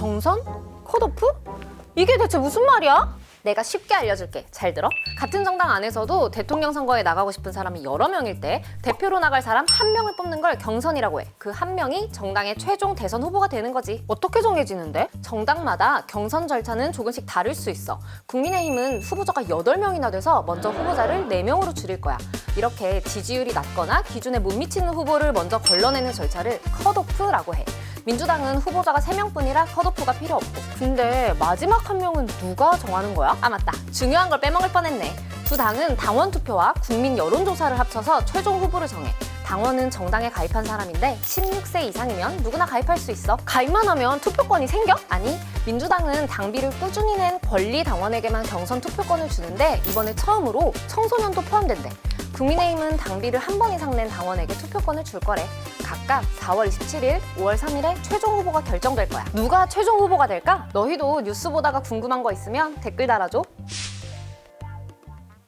경선? 컷오프? 이게 대체 무슨 말이야? 내가 쉽게 알려줄게. 잘 들어. 같은 정당 안에서도 대통령 선거에 나가고 싶은 사람이 여러 명일 때 대표로 나갈 사람 한 명을 뽑는 걸 경선이라고 해. 그 한 명이 정당의 최종 대선 후보가 되는 거지. 어떻게 정해지는데? 정당마다 경선 절차는 조금씩 다를 수 있어. 국민의힘은 후보자가 8명이나 돼서 먼저 후보자를 4명으로 줄일 거야. 이렇게 지지율이 낮거나 기준에 못 미치는 후보를 먼저 걸러내는 절차를 컷오프라고 해. 민주당은 후보자가 3명뿐이라 컷오프가 필요 없고. 근데 마지막 한 명은 누가 정하는 거야? 아 맞다. 중요한 걸 빼먹을 뻔했네. 두 당은 당원 투표와 국민 여론조사를 합쳐서 최종 후보를 정해. 당원은 정당에 가입한 사람인데 16세 이상이면 누구나 가입할 수 있어. 가입만 하면 투표권이 생겨? 아니, 민주당은 당비를 꾸준히 낸 권리 당원에게만 경선 투표권을 주는데 이번에 처음으로 청소년도 포함된대. 국민의힘은 당비를 한 번 이상 낸 당원에게 투표권을 줄 거래. 각각 4월 27일, 5월 3일에 최종 후보가 결정될 거야. 누가 최종 후보가 될까? 너희도 뉴스 보다가 궁금한 거 있으면 댓글 달아줘.